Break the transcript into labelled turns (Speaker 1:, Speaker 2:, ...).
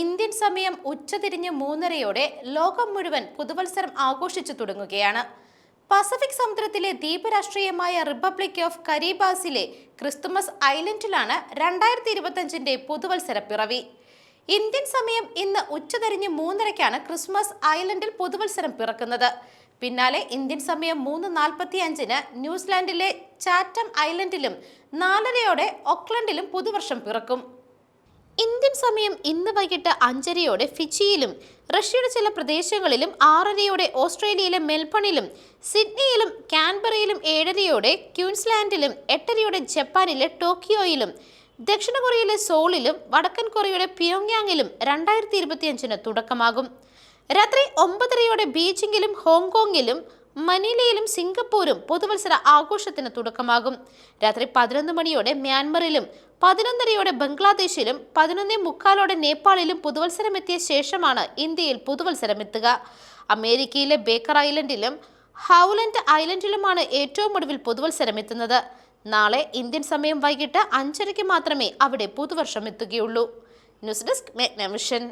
Speaker 1: Indian സമയം ഉച്ചതിരിഞ്ഞ് മൂന്നരയോടെ ലോകം മുഴുവൻ പുതുവത്സരം ആഘോഷിച്ചു തുടങ്ങുകയാണ്. പസഫിക് സമുദ്രത്തിലെ ദ്വീപരാഷ്ട്രീയമായ റിപ്പബ്ലിക് ഓഫ് കരീബാസിലെ ക്രിസ്തുമസ് ഐലൻഡിലാണ് രണ്ടായിരത്തി ഇരുപത്തഞ്ചിന്റെ പുതുവത്സര പിറവി. ഇന്ത്യൻ സമയം ഇന്ന് ഉച്ചതിരിഞ്ഞ് മൂന്നരയ്ക്കാണ് ക്രിസ്മസ് ഐലൻഡിൽ പുതുവത്സരം പിറക്കുന്നത്. പിന്നാലെ ഇന്ത്യൻ സമയം മൂന്ന് നാൽപ്പത്തി അഞ്ചിന് ന്യൂസിലാൻഡിലെ ചാറ്റം ഐലൻഡിലും നാലരയോടെ ഓക്ലൻഡിലും പുതുവർഷം പിറക്കും. ഇന്ത്യൻ സമയം ഇന്ന് വൈകിട്ട് അഞ്ചരയോടെ ഫിജിയിലും റഷ്യയുടെ ചില പ്രദേശങ്ങളിലും ആറരയോടെ ഓസ്ട്രേലിയയിലെ മെൽബണിലും സിഡ്നിയിലും കാൻബറയിലും ഏഴരയോടെ ക്യൂൻസ്ലാൻഡിലും എട്ടരയോടെ ജപ്പാനിലെ ടോക്കിയോയിലും ദക്ഷിണ കൊറിയയിലെ സോളിലും വടക്കൻ കൊറിയയുടെ പിയോങ്യാങ്ങിലും രണ്ടായിരത്തി ഇരുപത്തിയഞ്ചിന് തുടക്കമാകും. രാത്രി ഒമ്പതരയോടെ ബീജിംഗിലും ഹോങ്കോങ്ങിലും മനിലയിലും സിംഗപ്പൂരും പുതുവത്സര ആഘോഷത്തിന് തുടക്കമാകും. രാത്രി പതിനൊന്ന് മണിയോടെ മ്യാൻമറിലും പതിനൊന്നരയോടെ ബംഗ്ലാദേശിലും പതിനൊന്നേ മുക്കാലോടെ നേപ്പാളിലും പുതുവത്സരം എത്തിയ ശേഷമാണ് ഇന്ത്യയിൽ പുതുവത്സരം എത്തുക അമേരിക്കയിലെ ബേക്കർ ഐലൻഡിലും ഹൗലൻഡ് ഐലൻഡിലുമാണ് ഏറ്റവും ഒടുവിൽ പുതുവത്സരം എത്തുന്നത് നാളെ ഇന്ത്യൻ സമയം വൈകിട്ട് അഞ്ചരയ്ക്ക് മാത്രമേ അവിടെ പുതുവർഷം എത്തുകയുള്ളൂ ന്യൂസ് ഡെസ്ക് മെഗ്നവിഷൻ.